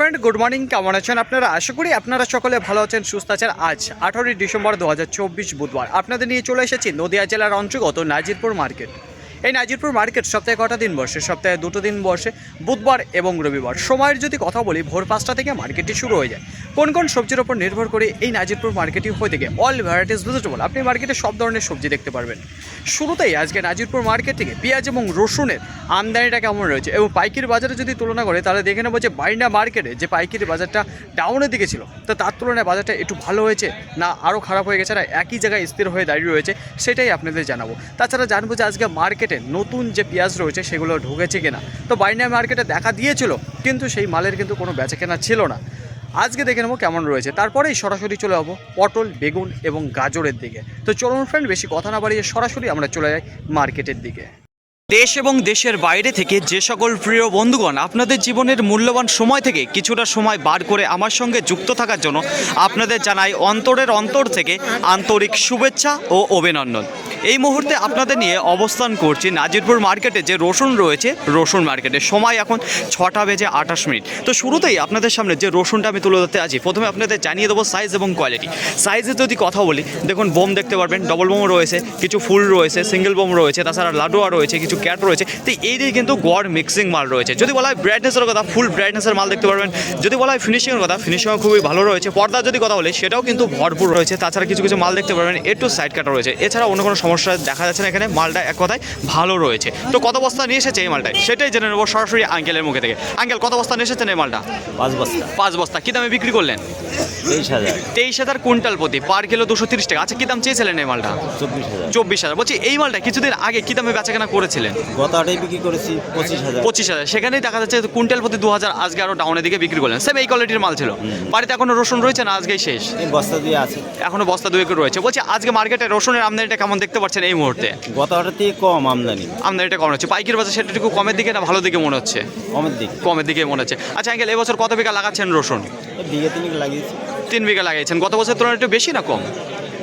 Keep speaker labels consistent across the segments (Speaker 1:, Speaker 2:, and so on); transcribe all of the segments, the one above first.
Speaker 1: Friend good morning কেমন আছেন আপনারা? আশা করি আপনারা সকলে ভালো আছেন, সুস্থ আছেন। আজ আঠারোই ডিসেম্বর দু হাজার চব্বিশ বুধবার। আপনাদের নিয়ে চলে এসেছি নদিয়া জেলার অন্তর্গত নাজিরপুর মার্কেট। এই নাজিরপুর মার্কেট সপ্তাহে কটা দিন বসে? সপ্তাহে দুটো দিন বসে, বুধবার এবং রবিবার। সময়ের যদি কথা বলি, ভোর পাঁচটা থেকে মার্কেটটি শুরু হয়ে যায়। কোন কোন সবজির ওপর নির্ভর করে এই নাজিরপুর মার্কেটটি হয়ে থাকে। অল ভ্যারাইটিস ভেজিটেবল আপনি মার্কেটে সব ধরনের সবজি দেখতে পারবেন। শুরুতেই আজকে নাজিরপুর মার্কেট থেকে পেঁয়াজ এবং রসুনের আমদানিটা কেমন রয়েছে এবং পাইকারি বাজারে যদি তুলনা করে, তাহলে দেখে নেব যে বাইনা মার্কেটে যে পাইকারি বাজারটা ডাউনের দিকে ছিল, তো তার তুলনায় বাজারটা একটু ভালো হয়েছে না আরও খারাপ হয়ে গেছে না একই জায়গায় স্থির হয়ে দাঁড়িয়ে রয়েছে, সেটাই আপনাদের জানাব। তাছাড়া জানব যে আজকে মার্কেটে নতুন যে পেঁয়াজ রয়েছে, সেগুলো ঢুকেছে কিনা। তো বাইনা মার্কেটে দেখা দিয়েছিল, কিন্তু সেই মালের কিন্তু কোনো বেচা কেনা ছিল না। আজকে দেখে নেব কেমন রয়েছে। তারপরেই সরাসরি চলে যাব পটল, বেগুন এবং গাজরের দিকে। তো চলুন ফ্রেন্ড বেশি কথা না বাড়িয়ে সরাসরি আমরা চলে যাই মার্কেটের দিকে। দেশ এবং দেশের বাইরে থেকে যে সকল প্রিয় বন্ধুগণ, আপনাদের জীবনের মূল্যবান সময় থেকে কিছুটা সময় বার করে আমার সঙ্গে যুক্ত থাকার জন্য আপনাদের জানাই অন্তরের অন্তর থেকে আন্তরিক শুভেচ্ছা ও অভিনন্দন। এই মুহূর্তে আপনাদের নিয়ে অবস্থান করছি নাজিরপুর মার্কেটে যে রসুন রয়েছে, রসুন মার্কেটে। সময় এখন ছটা বেজে আঠাশ মিনিট। তো শুরুতেই আপনাদের সামনে যে রসুনটা আমি তুলে ধরতে আছি, প্রথমে আপনাদের জানিয়ে দেবো সাইজ এবং কোয়ালিটি সাইজে যদি কথা বলি, দেখুন বোম দেখতে পারবেন ডবল বোম রয়েছে, কিছু ফুল রয়েছে সিঙ্গেল বোম রয়েছে, তাছাড়া লাডুয়া রয়েছে, কিছু ক্যাট রয়েছে। তো এই দিয়ে কিন্তু গড় মিক্সিং মাল রয়েছে। যদি বলা হয় ব্রাইটনেসের কথা ফুল ব্রাইটনেসের মাল দেখতে পারবেন। যদি বলা হয় ফিনিশিংয়ের কথা ফিনিশিংও খুবই ভালো রয়েছে। পর্দা যদি কথা বলি, সেটাও কিন্তু ভরপুর রয়েছে। তাছাড়া কিছু কিছু মাল দেখতে পারবেন একটু সাইড কাটা রয়েছে। এছাড়া অন্য কোনো সমস্যা দেখা যাচ্ছে না এখানে মালটা এক কথায় ভালো রয়েছে। তো কত বস্তা নিয়ে এসেছে এই মালটায়? সেটাই জেনে নেব সরাসরি আঙ্কেলের মুখে থেকে। আঙ্কেল কত বস্তা নিয়ে এসেছেন এই মালটা?
Speaker 2: পাঁচ বস্তা।
Speaker 1: পাঁচ বস্তা। কী দামে বিক্রি করলেন?
Speaker 2: তেইশ হাজার।
Speaker 1: তেইশ হাজার কুইন্টাল প্রতি। পার কিলো দুশো তিরিশ টাকা। আচ্ছা কী দাম চেয়েছিলেন এই মালটা?
Speaker 2: চব্বিশ হাজার।
Speaker 1: চব্বিশ হাজার। বলছি এই মালটা কিছুদিন আগে কী দামে বেচাকেনা করেছিলেন?
Speaker 2: গত আটেই বিক্রি করেছি পঁচিশ হাজার।
Speaker 1: পঁচিশ হাজার। সেখানেই দেখা যাচ্ছে কুইন্টাল প্রতি দু হাজার আজকে আরও ডাউনের দিকে বিক্রি করলেন। সেম এই কোয়ালিটির মাল ছিল। বাড়িতে এখনও রসুন রয়েছে না আজকেই শেষ?
Speaker 2: বস্তা দিয়ে আছে।
Speaker 1: এখনও বস্তা দুয়েক রয়েছে। বলছি আজকে মার্কেটে রসুনের আমদানিটা কেমন দেখতে পাচ্ছেন এই মুহূর্তে?
Speaker 2: গত হাটের থেকে কম আমদানি।
Speaker 1: আমদানিটা কম হচ্ছে। পাইকারি বাজার সেটা একটু কমের দিকে না ভালো দিকে মনে হচ্ছে?
Speaker 2: কমের দিকে।
Speaker 1: কমের দিকে মনে হচ্ছে। আচ্ছা আঙ্কেল এবছর কত বিঘা লাগাচ্ছেন রসুন?
Speaker 2: বিঘা তিন বিঘা লাগিয়েছি।
Speaker 1: তিন বিঘা লাগিয়েছেন। গত বছর তুলনায় একটু বেশি না কম?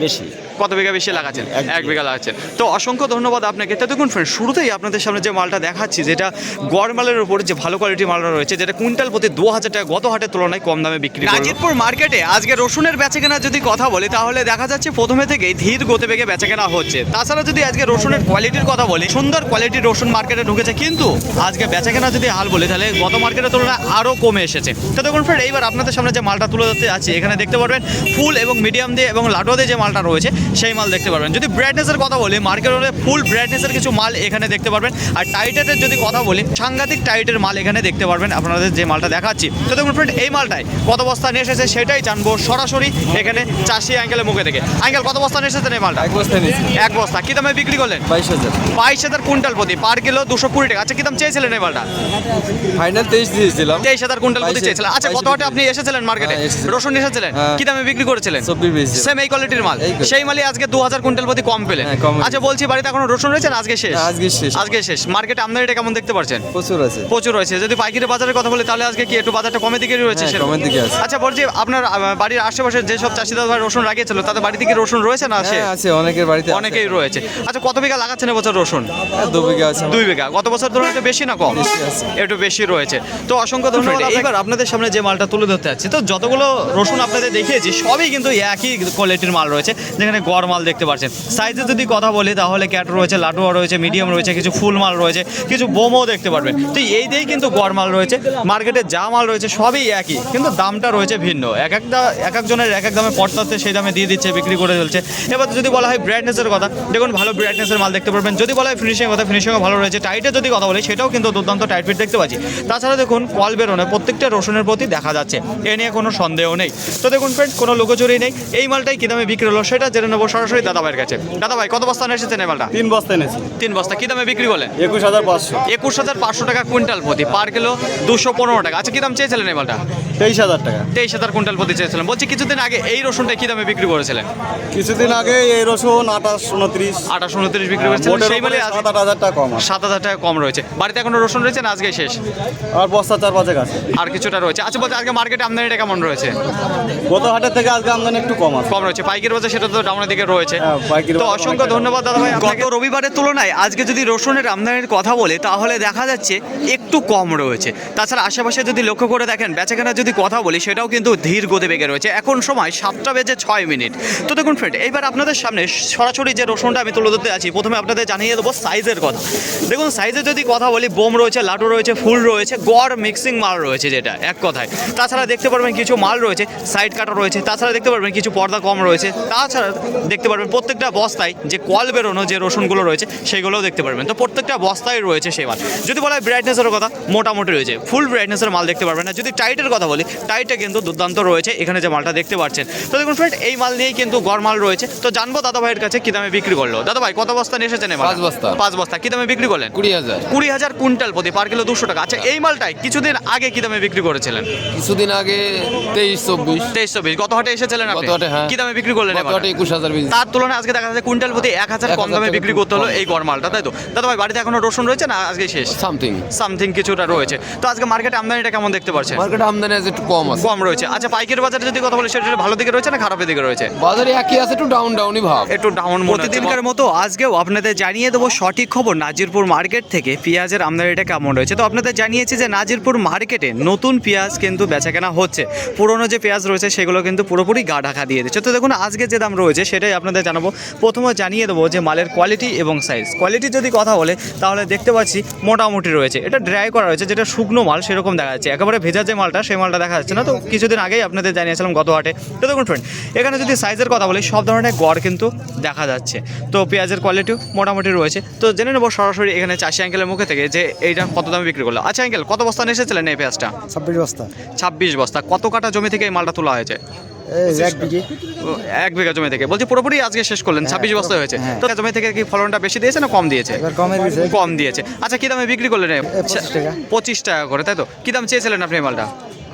Speaker 2: বেশি।
Speaker 1: কত বিঘা বেশি লাগাচ্ছেন?
Speaker 2: এক
Speaker 1: বিঘা। লাগাচ্ছেন। তো অসংখ্য ধন্যবাদ আপনাকে। তো দেখুন ফ্রেন্ড শুরুতেই আপনাদের সামনে যে মালটা দেখাচ্ছি যেটা গড় মালের উপর যে ভালো কোয়ালিটির মালটা রয়েছে যেটা কুইন্টাল প্রতি দু হাজার টাকা গত হাটের তুলনায় কম দামে বিক্রি নাজিরপুর মার্কেটে আজকে রসুনের বেচাকেনা যদি কথা বলি তাহলে দেখা যাচ্ছে প্রথমে থেকেই ধীর গতি বেগে বেচাকেনা হচ্ছে। তাছাড়া যদি আজকে রসুনের কোয়ালিটির কথা বলি সুন্দর কোয়ালিটির রসুন মার্কেটে ঢুকেছে কিন্তু আজকে বেচাকেনা যদি হাল বলি তাহলে গত মার্কেটের তুলনায় আরও কমে এসেছে। তো দেখুন ফ্রেন্ড এইবার আপনাদের সামনে যে মালটা তুলে ধরতে আছে এখানে দেখতে পারবেন ফুল এবং মিডিয়াম দিয়ে এবং লাডো দিয়ে যে মালটা রয়েছে সেই মাল দেখতে পারবেন। যদি ব্রাইটনেসের কথা বলি মার্কেট হলে ফুল ব্রাইটনেসের কিছু মাল এখানে দেখতে পারবেন। আর টাইটের যদি কথা বলি সাংঘাতিক টাইটের মাল এখানে দেখতে পারবেন আপনাদের যে মালটা দেখাচ্ছি। তো দেখুন ফ্রেন্ড এই মালটাই কত বস্তা নিয়ে এসেছে সেটাই জানব সরাসরি এখানে চাষি অ্যাঙ্গেলের মুখে থেকে। অ্যাঙ্গেল কত বস্তা নিয়ে এসেছেন এই মালটা?
Speaker 3: এক বস্তা নিয়েছি।
Speaker 1: এক বস্তা। কী দামে বিক্রি করলেন?
Speaker 3: বাইশ হাজার।
Speaker 1: বাইশ হাজার কুইন্টাল প্রতি। পার কিলো দুশো কুড়ি টাকা। আচ্ছা কী দাম চেয়েছিলেন এই মালটা?
Speaker 3: ফাইনাল তেইশ দিয়েছিলাম।
Speaker 1: তেইশ হাজার কুইন্টাল প্রতি চেয়েছিলেন। আচ্ছা কত হাটে আপনি এসেছিলেন মার্কেটে
Speaker 3: হ্যাঁ,
Speaker 1: রসুন এসেছিলেন?
Speaker 3: হ্যাঁ।
Speaker 1: কি দামে বিক্রি করেছিলেন? সেম এই কোয়ালিটির মাল। সেই মালই আজকে দু হাজার কুইন্টাল প্রতি কম পেলেন।
Speaker 3: হ্যাঁ।
Speaker 1: আচ্ছা বলছি বাড়িতে এখনও রসুন রয়েছে না আজকে শেষ?
Speaker 3: আজকে শেষ।
Speaker 1: আজকে শেষ। মার্কেটে আমদানিটা কেমন দেখতে পাচ্ছেন
Speaker 3: প্রচুর আছে।
Speaker 1: প্রচুর রয়েছে। যদি পাইকারি বাজারের কথা বলি তাহলে আজকে কি একটু বাজারটা কমে দিকে রয়েছে
Speaker 3: হ্যাঁ, কমের দিকে আছে।
Speaker 1: আচ্ছা বলছি আপনার বাড়ির আশেপাশে যেসব চাষিদার ভাই রসুন লাগিয়েছিল তাদের বাড়ি থেকে রসুন রয়েছে না আছে?
Speaker 3: হ্যাঁ আছে অনেকের বাড়িতে
Speaker 1: অনেকেই রয়েছে। আচ্ছা কত বিঘা লাগাচ্ছেন এবছর রসুন?
Speaker 3: দু বিঘা আছে।
Speaker 1: দুই বিঘা। গত বছর ধরুন একটু বেশি না কম? একটু বেশি রয়েছে। তো অসংখ্য ধন্যবাদ এইবার আপনাদের সামনে যে মালটা তুলে ধরতে যাচ্ছি তো যতগুলো রসুন আপনাদের দেখিয়েছি সবই কিন্তু একই কোয়ালিটির মাল রয়েছে যেখানে গড় মাল দেখতে পাচ্ছেন। সাইজে যদি কথা বলি, তাহলে ক্যাট রয়েছে, লাটুয়া রয়েছে মিডিয়াম রয়েছে, কিছু ফুল মাল রয়েছে, কিছু বোমও দেখতে পারবেন। তো এই দিয়েই কিন্তু গড় মাল রয়েছে। মার্কেটে যা মাল রয়েছে, সবই একই, কিন্তু দামটা রয়েছে ভিন্ন। এক একটা, এক একজনের এক এক দামে পড়তাতে সেই দামে দিয়ে দিচ্ছে, বিক্রি করে চলছে। এবার যদি বলা হয় ব্রাইটনেসের কথা, দেখুন ভালো ব্রাইটনেসের মাল দেখতে পারবেন। যদি বলা হয় ফিনিশিং কথা ফিনিশিংও ভালো রয়েছে। টাইটে যদি কথা বলি, সেটাও কিন্তু দুর্দান্ত টাইট ফিট দেখতে পাচ্ছি। তাছাড়া দেখুন, কল বেরোনে প্রত্যেকটা রসুনের প্রতি দেখা যাচ্ছে। এ নিয়ে কোনো সন্দেহ নেই। তো দেখুন ফ্রেন্ড কোনো লোকচুরি নেই। এই মালটাই কী দামে বিক্রি হলো, সেটা জেনে নেব সরাসরি দাদাভাইয়ের কাছে। দাদাভাই কত বস্তা এসেছেন এই
Speaker 2: তিন বস্তা এনেছি।
Speaker 1: তিন বস্তা। কী দামে বিক্রি করলেন?
Speaker 2: একুশ হাজার পাঁচশো।
Speaker 1: একুশ হাজার পাঁচশো টাকা কুইন্টাল প্রতি পার কিলো দুশো পনেরো টাকা। আচ্ছা কী দাম চেয়েছিলেন এই
Speaker 2: তেইশ হাজার টাকা।
Speaker 1: তেইশ হাজার কুইন্টাল প্রতি চেয়েছিলেন। বলছি কিছুদিন আগে এই রসুনটা কী দামে বিক্রি করেছিলেন?
Speaker 2: কিছুদিন আগে এই রসুন আঠাশ উনত্রিশ।
Speaker 1: আঠাশ উনত্রিশ বিক্রি করেছিলেন। সেই
Speaker 2: উপরে সাত আট হাজার টাকা কম
Speaker 1: সাত হাজার টাকা কম রয়েছে। বাড়িতে এখনও রসুন রয়েছে না আজকে শেষ?
Speaker 2: আর বস্তা চার পাঁচেক আছে।
Speaker 1: আর কিছুটা রয়েছে। আচ্ছা বলতে আজকে মার্কেটে আমদানিটা কেমন রয়েছে?
Speaker 2: গত হাটের থেকে আজকে আমদানি একটু কম আছে।
Speaker 1: কম রয়েছে। পাইকের বাজার সেটা তো ডাউন সামনের দিকে রয়েছে।
Speaker 2: হ্যাঁ,
Speaker 1: তো অসংখ্য ধন্যবাদ দাদা ভাই। গত রবিবারের তুলনায় আজকে যদি রসুনের আমদানির কথা বলে তাহলে দেখা যাচ্ছে একটু কম রয়েছে। তাছাড়া আশেপাশে যদি লক্ষ্য করে দেখেন বেচাকেনার যদি কথা বলি সেটাও কিন্তু ধীর গতি বেগে রয়েছে। এখন সময় সাতটা বেজে ছয় মিনিট। তো দেখুন ফ্রেন্ড এইবার আপনাদের সামনে সরাসরি যে রসুনটা আমি তুলে ধরতে আছি প্রথমে আপনাদের জানিয়ে দেবো সাইজের কথা। দেখুন সাইজের যদি কথা বলি বোম রয়েছে লাটু রয়েছে ফুল রয়েছে গড় মিক্সিং মাল রয়েছে যেটা এক কথায়। তাছাড়া দেখতে পারবেন কিছু মাল রয়েছে সাইড কাটা রয়েছে তাছাড়া দেখতে পারবেন কিছু পর্দা কম রয়েছে তাছাড়া দেখতে পারবেন প্রত্যেকটা বস্তায় যে কল বেরোনো যে রসুনগুলো রয়েছে সেগুলোও দেখতে পারবেন। তো প্রত্যেকটা বস্তায় রয়েছে সেই মাল। যদি বলা হয় ব্রাইটনেসের কথা মোটামুটি রয়েছে। ফুল ব্রাইটনেসের মাল দেখতে পারবেন না। যদি টাইটের কথা বলি টাইটে কিন্তু দুর্দান্ত রয়েছে এখানে যে মালটা দেখতে পাচ্ছেন। তো দেখুন ফ্রেন্ড এই মাল নিয়েই কিন্তু গড় মাল রয়েছে। তো জানব দাদা ভাইয়ের কাছে কী দামে বিক্রি করল। দাদা ভাই কত বস্তা নিয়ে এসেছেন
Speaker 3: পাঁচ বস্তা।
Speaker 1: পাঁচ বস্তা। কী দামে বিক্রি করলেন?
Speaker 3: কুড়ি হাজার।
Speaker 1: কুড়ি হাজার কুইন্টাল প্রতি পার কিলো দুশো টাকা। আচ্ছা এই মালটাই কিছুদিন আগে কি দামে বিক্রি করেছিলেন?
Speaker 3: কিছুদিন আগে তেইশ চব্বিশ।
Speaker 1: তেইশ চব্বিশ। গত হাটে এসেছিলেন আপনি?
Speaker 3: গত হাটে, হ্যাঁ।
Speaker 1: কি দামে বিক্রি করলেন
Speaker 3: গত
Speaker 1: এবার?
Speaker 3: হাটে একুশ হাজার বিশ।
Speaker 1: তার তুলনায় আজকে দেখা যাচ্ছে কুইন্টাল প্রতি এক হাজার কম দামে বিক্রি করতে হলো এই গড় মালটা তাই তো? দাদা ভাই বাড়িতে এখনও রসুন রয়েছে না আজকে শেষ?
Speaker 3: সামথিং
Speaker 1: সামথিং কিছুটা রয়েছে। তো আজকে মার্কেটে আমদানিটা কেমন দেখতে পাচ্ছেন
Speaker 3: মার্কেটে আমদানি আছে একটু কম আছে।
Speaker 1: কম রয়েছে। আচ্ছা পাইকারি বাজারে যদি কথা বলি সেটা ভালো দিকে রয়েছে না খারাপের দিকে রয়েছে?
Speaker 3: বাজারে একই আছে একটু ডাউন ডাউনই ভাব।
Speaker 1: একটু ডাউন প্রতিদিনকার মতো আজকেও আপনাদের জানিয়ে দেবো সঠিক খবর নাজিরপুর মার্কেট থেকে পেঁয়াজের আমদানিটা কেমন রয়েছে। তো আপনাদের জানিয়েছি যে নাজিরপুর মার্কেটে নতুন পেঁয়াজ কিন্তু বেচাকেনা হচ্ছে। পুরনো যে পেঁয়াজ রয়েছে সেগুলো কিন্তু পুরোপুরি গা ঢাকা দিয়ে দিচ্ছে। তো দেখুন আজকে যে দাম রয়েছে সেটাই আপনাদের জানাব। প্রথমে জানিয়ে দেবো যে মালের কোয়ালিটি এবং সাইজ কোয়ালিটি যদি কথা বলে তাহলে দেখতে পাচ্ছি মোটামুটি রয়েছে। এটা ড্রাই করা রয়েছে যেটা শুকনো মাল সেরকম দেখা যাচ্ছে। একেবারে ভেজা যে মালটা সেই মালটা দেখা যাচ্ছে না। তো কিছুদিন আগেই আপনাদের জানিয়েছিলাম গত হাটে। তো দেখুন ফ্রেন্ড এখানে যদি সাইজের কথা বলি সব ধরনের গড় কিন্তু দেখা যাচ্ছে। তো পেঁয়াজের কোয়ালিটিও মোটামুটি রয়েছে। তো জেনে নেব সরাসরি এখানে চাষি আঙ্কেলের মুখে থেকে যে এইটা কত দামে বিক্রি করল। আচ্ছা আঙ্কেল কত বস্তা নিয়ে এসেছিলেন এই পেঁয়াজটা?
Speaker 2: ছাব্বিশ বস্তা।
Speaker 1: ছাব্বিশ বস্তা। কত কাটা জমি থেকে এই মালটা তোলা হয়েছে?
Speaker 2: এক বিঘে।
Speaker 1: জমি থেকে। বলছি পুরোপুরি আজকে শেষ করলেন ছাব্বিশ বস্তা হয়েছে।
Speaker 2: হ্যাঁ।
Speaker 1: তো জমি থেকে কি ফলনটা বেশি দিয়েছে না কম দিয়েছে?
Speaker 2: কমে দিয়েছে।
Speaker 1: আচ্ছা কি দামে বিক্রি করলেন।
Speaker 2: পঁচিশ টাকা।
Speaker 1: করে তাই তো? কি দাম চেয়েছিলেন আপনি মালটা?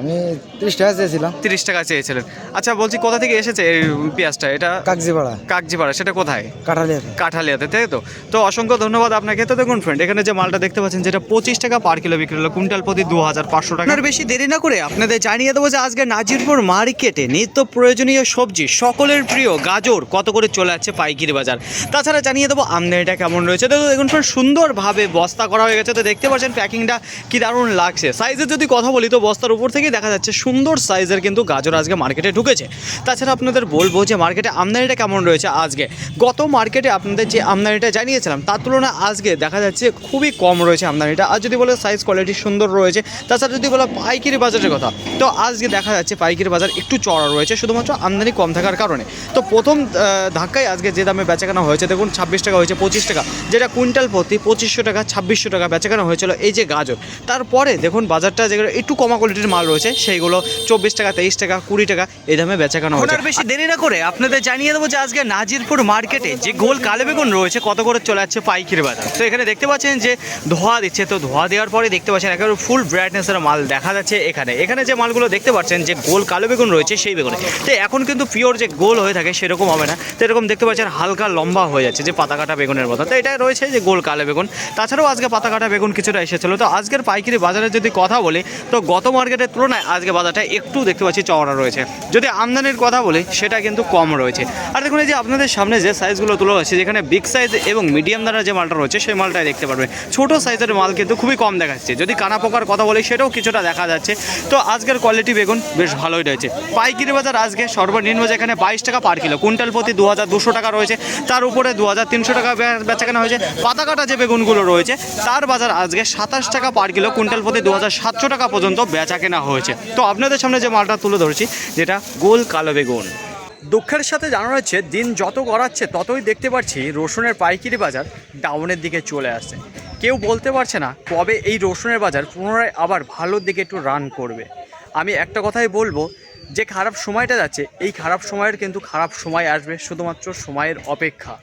Speaker 2: আমি ত্রিশ টাকা চেয়েছিলাম।
Speaker 1: তিরিশ টাকা চেয়েছিলেন। আচ্ছা বলছি কোথা থেকে এসেছে এই পেঁয়াজটা? এটা
Speaker 2: কাগজিপাড়া
Speaker 1: কাকজিপাড়া সেটা কোথায়?
Speaker 2: কাঠালিয়াতে।
Speaker 1: কাঠালিয়াতে তাই তো? তো অসংখ্য ধন্যবাদ আপনাকে। তো দেখুন ফ্রেন্ড এখানে যে মালটা দেখতে পাচ্ছেন যেটা পঁচিশ টাকা পার কিলো বিক্রি হলো কুইন্টাল প্রতি দু হাজার পাঁচশো টাকা। আর বেশি দেরি না করে আপনাদের জানিয়ে দেবো যে আজকে নাজিরপুর মার্কেটে নিত্য প্রয়োজনীয় সবজি সকলের প্রিয় গাজর কত করে চলে যাচ্ছে পাইকারি বাজার। তাছাড়া জানিয়ে দেবো আমদানিটা কেমন রয়েছে। তো দেখুন ফ্রেন্ড সুন্দরভাবে বস্তা করা হয়ে গেছে। তো দেখতে পাচ্ছেন প্যাকিংটা কি দারুণ লাগছে। সাইজের যদি কথা বলি তো বস্তার উপর থেকেই দেখা যাচ্ছে সুন্দর সাইজের কিন্তু গাজর আজকে মার্কেটে ঢুকেছে। তাছাড়া আপনাদের বলব যে মার্কেটে আমদানিটা কেমন রয়েছে আজকে? গত মার্কেটে আপনাদের যে আমদানিটা জানিয়েছিলাম, তার তুলনায় আজকে দেখা যাচ্ছে খুবই কম রয়েছে আমদানিটা। আর যদি বলে সাইজ কোয়ালিটি সুন্দর রয়েছে, তাছাড়া যদি বলো পাইকারি বাজারের কথা, তো আজকে দেখা যাচ্ছে পাইকারি বাজার একটু চড়া রয়েছে, শুধুমাত্র আমদানি কম থাকার কারণে। তো প্রথম ধাক্কায় আজকে যে দামে বেচাকেনা হয়েছে, দেখুন ছাব্বিশ টাকা হয়েছে পঁচিশ টাকা, যেটা কুইন্টাল প্রতি পঁচিশশো টাকা, ছাব্বিশশো টাকা বেচাকেনা হয়েছিল এই যে গাজর। তারপরে দেখুন বাজারটা যেগুলো একটু কমা কোয়ালিটির মাল রয়েছে। সেইগুলো চব্বিশ টাকা তেইশ টাকা কুড়ি টাকা এই দামে বেচাকেনা হয়েছে বেশি দেরি না করে আপনাদের জানিয়ে দেবো যে আজকে নাজিরপুর মার্কেটে যে গোল কালো বেগুন রয়েছে কত করে চলে যাচ্ছে পাইকারি বাজার। তো এখানে দেখতে পাচ্ছেন যে ধোয়া দিচ্ছে তো ধোয়া দেওয়ার পরে দেখতে পাচ্ছেন একেবারে ফুল ব্রাইটনেসের মাল দেখা যাচ্ছে এখানে। এখানে যে মালগুলো দেখতে পাচ্ছেন যে গোল কালো বেগুন রয়েছে সেই বেগুনে। তো এখন কিন্তু পিওর যে গোল হয়ে থাকে সেরকম হবে না। তো এরকম দেখতে পাচ্ছেন হালকা লম্বা হয়ে যাচ্ছে যে পাতা কাটা বেগুনের মতো। তো এটা রয়েছে যে গোল কালো বেগুন। তাছাড়াও আজকে পাতা কাটা বেগুন কিছুটা এসেছিল। তো আজকের পাইকারি বাজারে যদি কথা বলি তো গত মার্কেটের তুলনায় আজকে বাজারটা একটু দেখতে পাচ্ছি চওড়া রয়েছে। যদি আমদানির কথা বলি, সেটা কিন্তু কম রয়েছে। আর দেখুন এই যে আপনাদের সামনে যে সাইজগুলো তোলা হয়েছে যেখানে বিগ সাইজ এবং মিডিয়াম দ্বারা যে মালটা রয়েছে, সেই মালটাই দেখতে পারবেন ছোট সাইজের মাল কিন্তু খুবই কম দেখা যাচ্ছে যদি কানা পোকার কথা বলি, সেটাও কিছুটা দেখা যাচ্ছে। তো আজকের কোয়ালিটি বেগুন বেশ ভালোই রয়েছে। পাইকারি বাজার আজকে সর্বনিম্ন যেখানে বাইশ টাকা পার কিলো কুইন্টাল প্রতি দু হাজার দুশো টাকা রয়েছে। তার উপরে দু হাজার তিনশো টাকা বেচাকেনা হয়েছে। পাতা কাটা যে বেগুনগুলো রয়েছে, তার বাজার আজকে সাতাশ টাকা পার কিলো কুইন্টাল প্রতি দু হাজার সাতশো টাকা পর্যন্ত বেচা কেনা হয়েছে। তো আপনাদের সামনে যে মালটা তুলে ধরেছি, যেটা গোল কালো বেগুন। দুঃখের সাথে জানানো হচ্ছে দিন যত গড়াচ্ছে, ততই দেখতে পাচ্ছি রসুনের পাইকারি বাজার ডাউনের দিকে চলে আসছে। কেউ বলতে পারছে না কবে এই রসুনের বাজার পুনরায় আবার ভালোর দিকে একটু রান করবে। আমি একটা কথাই বলব, যে খারাপ সময়টা যাচ্ছে, এই খারাপ সময়ের কিন্তু খারাপ সময় আসবে শুধুমাত্র সময়ের অপেক্ষা।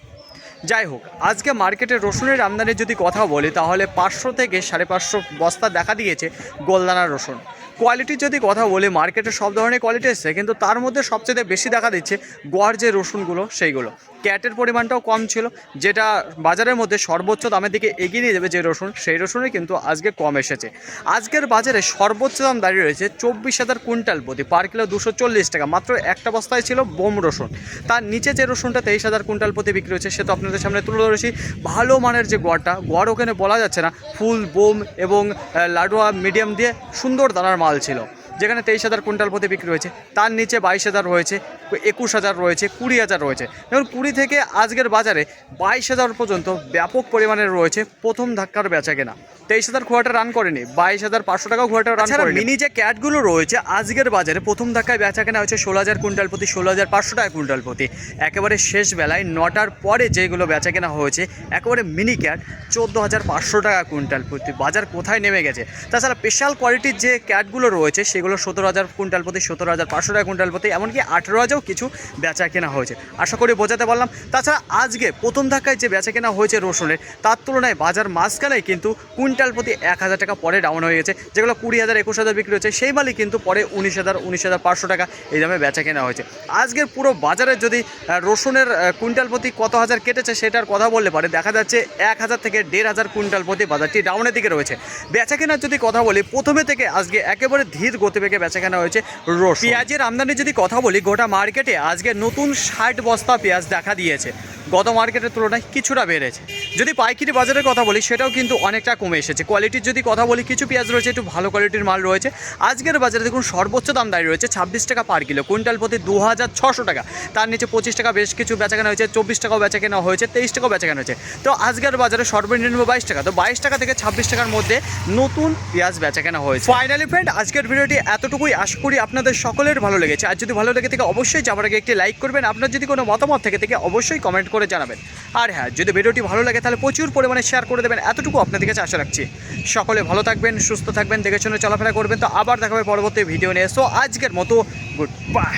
Speaker 1: যাই হোক, আজকে মার্কেটে রসুনের আমদানির যদি কথা বলি, তাহলে পাঁচশো থেকে সাড়ে পাঁচশো বস্তা দেখা দিয়েছে গোলদানা রসুন। কোয়ালিটির যদি কথা বলি মার্কেটে সব ধরনের কোয়ালিটি এসছে, কিন্তু তার মধ্যে সবচেয়ে বেশি দেখা দিচ্ছে গোয়ার যে রসুনগুলো, সেইগুলো। ক্যাটের পরিমাণটাও কম ছিল, যেটা বাজারের মধ্যে সর্বোচ্চ দামের দিকে এগিয়ে নিয়ে যাবে যে রসুন, সেই রসুনই কিন্তু আজকে কম এসেছে। আজকের বাজারে সর্বোচ্চ দাম দাঁড়িয়ে রয়েছে চব্বিশ হাজার কুইন্টাল প্রতি পার কিলো দুশো চল্লিশ টাকা, মাত্র একটা বস্তায় ছিল বোম রসুন। তার নিচে যে রসুনটা তেইশ হাজার কুইন্টাল প্রতি বিক্রি হচ্ছে, সে তো আপনাদের সামনে তুলে ধরেছি। ভালো মানের যে গোয়ারটা গোয়ার ওখানে বলা যাচ্ছে না, ফুল, বোম এবং লাডুয়া মিডিয়াম দিয়ে সুন্দর দানার মাল ছিল। যেখানে তেইশ হাজার কুইন্টাল প্রতি বিক্রি হয়েছে তার নিচে বাইশ হাজার রয়েছে একুশ হাজার রয়েছে কুড়ি হাজার রয়েছে। যেমন কুড়ি থেকে আজকের বাজারে বাইশ হাজার পর্যন্ত ব্যাপক পরিমাণে রয়েছে প্রথম ধাক্কার বেচা কেনা তেইশ হাজার খোয়াটা রান করেনি বাইশ হাজার পাঁচশো টাকাও খোয়াটা রান করে মিনি যে ক্যাটগুলো রয়েছে আজকের বাজারে প্রথম ধাক্কায় বেচা কেনা হচ্ছে ষোলো হাজার কুইন্টাল প্রতি ষোলো হাজার পাঁচশো টাকা কুইন্টাল প্রতি। একেবারে শেষ বেলায় নটার পরে যেগুলো বেচা কেনা হয়েছে একেবারে মিনি ক্যাট চোদ্দ হাজার পাঁচশো টাকা কুইন্টাল প্রতি। বাজার কোথায় নেমে গেছে? তাছাড়া স্পেশাল কোয়ালিটির যে ক্যাটগুলো রয়েছে সেগুলো সতেরো হাজার কুইন্টাল প্রতি, সতেরো হাজার পাঁচশো টাকা কুইন্টাল প্রতি, এমনকি আঠেরো হাজারও কিছু বেচা কেনা হয়েছে। আশা করি বোঝাতে পারলাম। তাছাড়া আজকে প্রথম ধাক্কায় যে বেচা কেনা হয়েছে রসুনের, তার তুলনায় বাজার মাঝখানে কিন্তু কুইন্টাল প্রতি এক হাজার টাকা পরে ডাউন হয়ে গেছে, যেগুলো কুড়ি হাজার, একুশ হাজার বিক্রি হচ্ছে, সেই মালই কিন্তু পরে উনিশ হাজার উনিশ হাজার পাঁচশো টাকা এই দামে বেচা কেনা হয়েছে। আজকের পুরো বাজারে যদি রসুনের কুইন্টাল প্রতি কত হাজার কেটেছে সেটার কথা বললে পারে, দেখা যাচ্ছে এক হাজার থেকে দেড় হাজার কুইন্টাল প্রতি বাজারটি ডাউনের দিকে রয়েছে। বেচা কেনার যদি কথা বলি, প্রথমে থেকে আজকে একেবারে ধীর গতিবেগে বেচা কেনা হয়েছে রস পেঁয়াজের আমদানির যদি কথা বলি, গোটা মার্কেটে আজকে নতুন ষাট বস্তা পেঁয়াজ দেখা দিয়েছে। গত মার্কেটের তুলনায় কিছুটা বেড়েছে। যদি পাইকারি বাজারের কথা বলি, সেটাও কিন্তু অনেকটা কমে এসেছে। কোয়ালিটির যদি কথা বলি, কিছু পেঁয়াজ রয়েছে, একটু ভালো কোয়ালিটির মাল রয়েছে। আজকের বাজারে দেখুন, সর্বোচ্চ দাম দাঁড়িয়ে রয়েছে ছাব্বিশ টাকা পার কিলো। কুইন্টাল প্রতি দু হাজার ছশো টাকা। তার নিচে পঁচিশ টাকা বেশ কিছু বেচা কেনা হয়েছে, চব্বিশ টাকাও বেচা কেনা হয়েছে, তেইশ টাকাও বেচা কেনা হয়েছে। তো আজকের বাজারে সর্বনিম্ন বাইশ টাকা। তো বাইশ টাকা থেকে ছাব্বিশ টাকার মধ্যে নতুন পেঁয়াজ বেচা কেনা হয়েছে। ফাইনালি ফ্রেন্ড আজকের ভিডিওটি এতটুকুই। আশা করি আপনাদের সকলের ভালো লেগেছে। আর যদি ভালো লেগে থেকে, অবশ্যই যাবার আগে একটি লাইক করবেন। আপনার যদি কোনো মতামত থেকে থেকে অবশ্যই কমেন্ট করে জানাবেন। আর হ্যাঁ যদি ভিডিওটি ভালো লাগে তাহলে প্রচুর পরিমাণে শেয়ার করে দেবেন। এতটুকু আপনাদের কাছে আশা রাখছি। সকলে ভালো থাকবেন, সুস্থ থাকবেন, দেখে শুনে চলাফেরা করবেন। তো আবার দেখা হবে পরবর্তী ভিডিও নিয়ে। সো আজকের মতো গুড বাই